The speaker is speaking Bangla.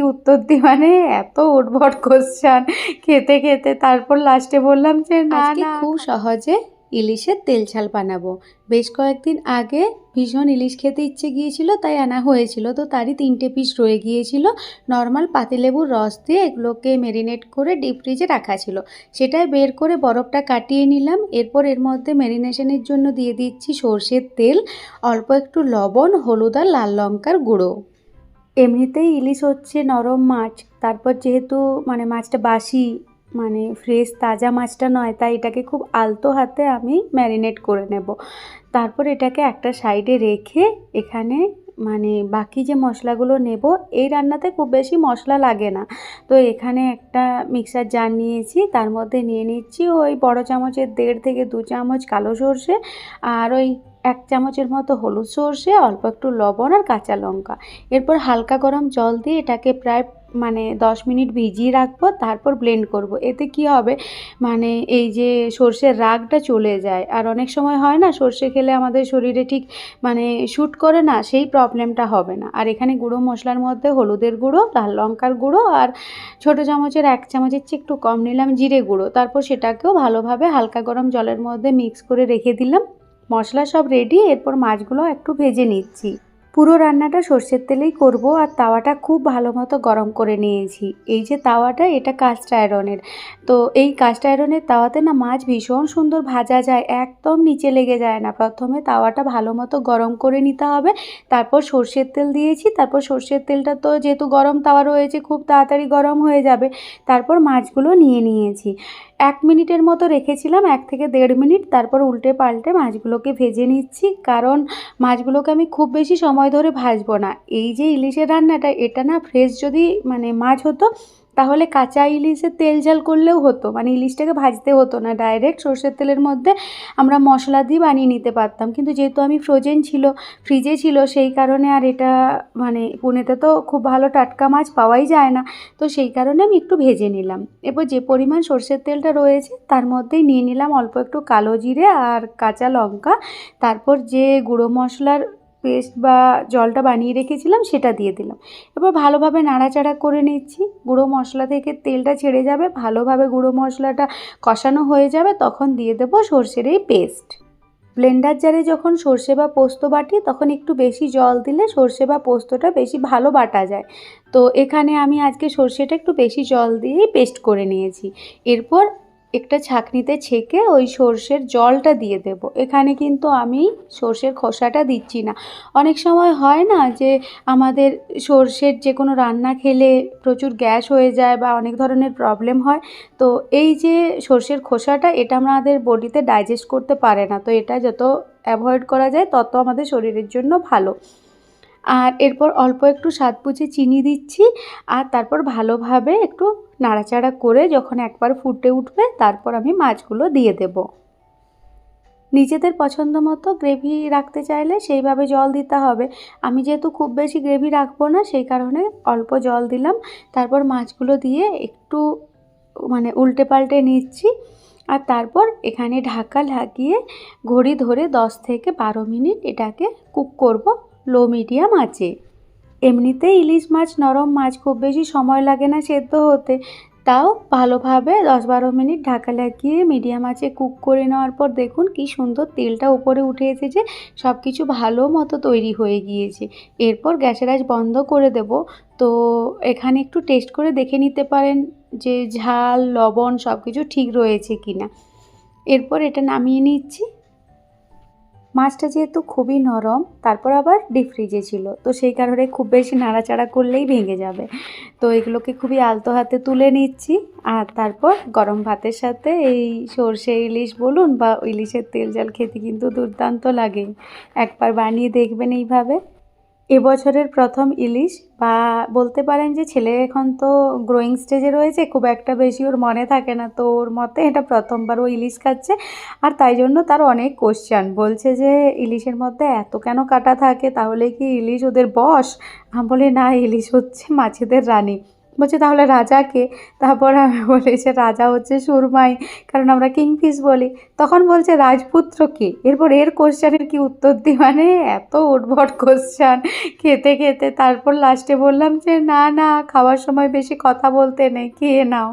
কি উত্তর দিই? মানে এত উদ্ভট কোশ্চান খেতে খেতে তারপর লাস্টে বললাম যে না না খুব সহজে ইলিশের তেল ঝাল বানাবো। বেশ কয়েকদিন আগে ভীষণ ইলিশ খেতে ইচ্ছে গিয়েছিল তাই আনা হয়েছিল। তো তারই তিনটে পিস রয়ে গিয়েছিল। নর্মাল পাতিলেবুর রস দিয়ে এগুলোকে মেরিনেট করে ডিপ ফ্রিজে রাখা ছিল। সেটাই বের করে বরফটা কাটিয়ে নিলাম। এরপর এর মধ্যে ম্যারিনেশনের জন্য দিয়ে দিচ্ছি সর্ষের তেল অল্প একটু লবণ হলুদ আর লাল লঙ্কার গুঁড়ো। এমনিতেই ইলিশ হচ্ছে নরম মাছ। তারপর যেহেতু মানে মাছটা বাসি মানে ফ্রেশ তাজা মাছটা নয়, তাই এটাকে খুব আলতো হাতে আমি ম্যারিনেট করে নেব। তারপর এটাকে একটা সাইডে রেখে এখানে মানে বাকি যে মশলাগুলো নেব, এই রান্নাতে খুব বেশি মশলা লাগে না। তো এখানে একটা মিক্সার জার নিয়েছি, তার মধ্যে নিয়ে নিচ্ছি ওই বড় চামচের দেড় থেকে দু চামচ কালো সর্ষে আর ওই এক চামচের মতো হলুদ সর্ষে, অল্প একটু লবণ আর কাঁচা লঙ্কা। এরপর হালকা গরম জল দিয়ে এটাকে প্রায় মানে দশ মিনিট ভিজিয়ে রাখব, তারপর ব্লেন্ড করব। এতে কি হবে? মানে এই যে সর্ষের রাগটা চলে যায়। আর অনেক সময় হয় না, সর্ষে খেলে আমাদের শরীরে ঠিক মানে শ্যুট করে না, সেই প্রবলেমটা হবে না। আর এখানে গুঁড়ো মশলার মধ্যে হলুদের গুঁড়ো, লাল লঙ্কার গুঁড়ো আর ছোটো চামচের এক চামচের চেয়ে একটু কম নিলাম জিরে গুঁড়ো। তারপর সেটাকেও ভালোভাবে হালকা গরম জলের মধ্যে মিক্স করে রেখে দিলাম। মশলা সব রেডি এরপর মাছগুলো একটু ভেজে নিচ্ছি। পুরো রান্নাটা সর্ষের তেলেই করব আর তাওয়াটা খুব ভালো মতো গরম করে নিয়েছি। এই যে তাওয়াটা, এটা কাস্ট আয়রনের তো এই কাস্ট আয়রনের তাওয়াতে না মাছ ভীষণ সুন্দর ভাজা যায়, একদম নিচে লেগে যায় না। প্রথমে তাওয়াটা ভালো মতো গরম করে নিতে হবে, তারপর সর্ষের তেল দিয়েছি, তারপর সর্ষের তেলটা তো যেহেতু গরম তাওয়া রয়েছে, খুব তাড়াতাড়ি গরম হয়ে যাবে, তারপর মাছগুলো নিয়ে নিয়েছি। এক মিনিটের মতো রেখেছিলাম, এক থেকে দেড় মিনিট, তারপর উল্টে পাল্টে মাছগুলোকে ভেজে নিচ্ছি। কারণ মাছগুলোকে আমি খুব বেশি সময় ধরে ভাজবো না। এই যে ইলিশের রান্নাটা, এটা না ফ্রেশ যদি মানে মাছ হতো তাহলে কাঁচা ইলিশে তেল ঝাল করলেও হতো। মানে ইলিশটাকে ভাজতে হতো না। ডাইরেক্ট সর্ষের তেলের মধ্যে আমরা মশলা দিয়ে বানিয়ে নিতে পারতাম। কিন্তু যেহেতু আমি ফ্রোজেন ছিল ফ্রিজে ছিল, সেই কারণে আর এটা মানে পুনেতে তো খুব ভালো টাটকা মাছ পাওয়াই যায় না। তো সেই কারণে আমি একটু ভেজে নিলাম। এরপর যে পরিমাণ সর্ষের তেলটা রয়েছে, তার মধ্যেই নিয়ে নিলাম অল্প একটু কালো জিরে আর কাঁচা লঙ্কা। তারপর যে গুঁড়ো মশলার পেস্ট বা জলটা বানিয়ে রেখেছিলাম, সেটা দিয়ে দিলাম। এবার ভালোভাবে নাড়াচাড়া করে নিচ্ছি। গুঁড়ো মশলা থেকে তেলটা ছেড়ে যাবে, ভালোভাবে গুঁড়ো মশলাটা কষানো হয়ে যাবে, তখন দিয়ে দেবো সর্ষের এই পেস্ট। ব্লেন্ডার জারে যখন সর্ষে বা পোস্ত বাটি, তখন একটু বেশি জল দিলে সর্ষে বা পোস্তটা বেশি ভালো বাটা যায়। তো এখানে আমি আজকে সর্ষেটা একটু বেশি জল দিয়েই পেস্ট করে নিয়েছি। এরপর একটা ছাঁকনিতে ছেঁকে ওই সর্ষের জলটা দিয়ে দেব। এখানে কিন্তু আমি সর্ষের খোসাটা দিচ্ছি না। অনেক সময় হয় না যে আমাদের সর্ষের যে কোনো রান্না খেলে প্রচুর গ্যাস হয়ে যায় বা অনেক ধরনের প্রবলেম হয়, তো এই যে সর্ষের খোসাটা এটা আমাদের বডিতে ডাইজেস্ট করতে পারে না। তো এটা যত অ্যাভয়েড করা যায় তত আমাদের শরীরের জন্য ভালো। আর এরপর অল্প একটু স্বাদ বুঝে চিনি দিচ্ছি আর তারপর ভালোভাবে একটু নাড়াচাড়া করে যখন একবার ফুটে উঠবে, তারপর আমি মাছগুলো দিয়ে দেব। নিজেদের পছন্দ মতো গ্রেভি রাখতে চাইলে সেইভাবে জল দিতে হবে। আমি যেহেতু খুব বেশি গ্রেভি রাখব না, সেই কারণে অল্প জল দিলাম। তারপর মাছগুলো দিয়ে একটু মানে উল্টে পাল্টে নিচ্ছি আর তারপর এখানে ঢাকা লাগিয়ে ঘড়ি ধরে দশ থেকে বারো মিনিট এটাকে কুক করব। লো মিডিয়াম আছে। এমনিতে ইলিশ মাছ, নরম মাছ খুব বেশি সময় লাগে না সেদ্ধ হতে। তাও ভালোভাবে দশ বারো মিনিট ঢাকা লাগিয়ে মিডিয়াম আঁচে কুক করে নেওয়ার পর দেখুন কি সুন্দর তেলটা উপরে উঠে এসেছে সব কিছু ভালো মতো তৈরি হয়ে গিয়েছে। এরপর গ্যাসের আঁচ বন্ধ করে দেব। তো এখানে একটু টেস্ট করে দেখে নিতে পারেন যে ঝাল, লবণ সব কিছু ঠিক রয়েছে কি না এরপর এটা নামিয়ে নিচ্ছি। মাছটা যেহেতু খুবই নরম, তারপর আবার ডিপ ফ্রিজে ছিল। তো সেই কারণে খুব বেশি নাড়াচাড়া করলেই ভেঙে যাবে। তো এগুলোকে খুবই আলতো হাতে তুলে নিচ্ছি, আর তারপর গরম ভাতের সাথে এই সর্ষে, ইলিশ বলুন বা ইলিশের তেল জাল খেতে কিন্তু দুর্দান্ত লাগে। একবার বানিয়ে দেখবেন এইভাবে। এবছরের প্রথম ইলিশ বা বলতে পারেন যে ছেলে এখন তো গ্রোয়িং স্টেজে রয়েছে, খুব একটা বেশি ওর মনে থাকে না। তো ওর মতে এটা প্রথমবার ও ইলিশ খাচ্ছে আর তাই জন্য তার অনেক কোশ্চান বলছে যে ইলিশের মধ্যে এত কেন কাটা থাকে? তাহলে কি ইলিশ ওদের বস আমি বলি, না, ইলিশ হচ্ছে মাছেদের রানী। বলছে, তাহলে রাজাকে তারপর আমি বলি যে, রাজা হচ্ছে সুরমাই, কারণ আমরা কিংফিস বলি। তখন বলছে, রাজপুত্র কে? এরপর এর কোশ্চেনের কি উত্তর দিই? মানে এত উদ্ভট কোশ্চেন খেতে খেতে তারপর লাস্টে বললাম যে, না না, খাওয়ার সময় বেশি কথা বলতে নেই, খেয়ে নাও।